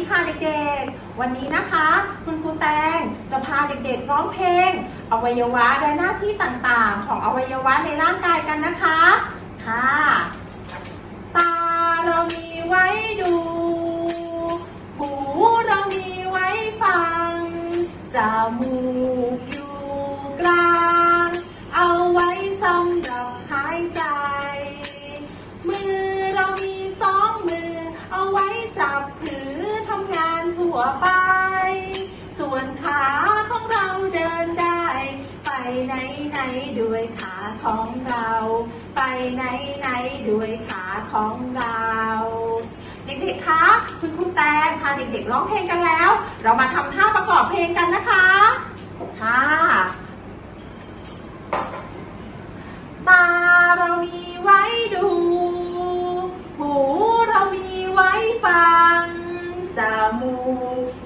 สวัสดีคุณครูแตงจะพาเด็กๆร้องเพลง อวัยวะและหน้าที่ต่างๆ ของอวัยวะในร่างกายกันนะคะ ค่ะ ตาเรามีไว้ดู หูเรามีไว้ฟัง จมูกอยู่กลาง เอาไว้สำหรับหายใจ มือเรามีสองมือ เอาไว้จับถือ ทั่วไป ส่วนขาของเราเดินได้ ไปไหนไหนด้วยขาของเรา ไปไหนไหนด้วยขาของเรา เด็กๆ คะคุณครูแตงพาเด็กๆร้องเพลงกันแล้ว เรามาทำท่าประกอบเพลงกันนะคะ ค่ะตาเรามีไว้ดู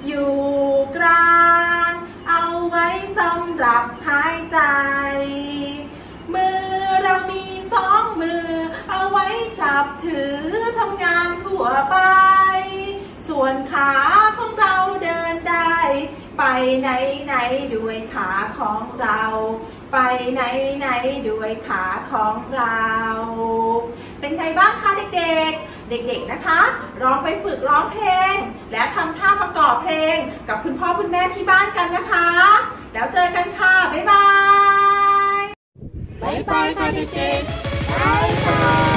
อยู่กลาง เอาไว้สำหรับหายใจ มือเรามีสองมือ เอาไว้จับถือทำงานทั่วไป ส่วนขาของเราเดินได้ ไปไหนไหนด้วยขาของเรา ไปไหนไหนด้วยขาของเรา เป็นไงบ้างคะเด็กๆ เด็กๆ นะคะร้องไปฝึกร้องเพลง และ ประกอบเพลงกับคุณพ่อคุณแม่ที่บ้านกันนะคะ แล้วเจอกันค่ะ บ๊ายบาย บ๊ายบายค่ะเด็กๆบ๊ายบาย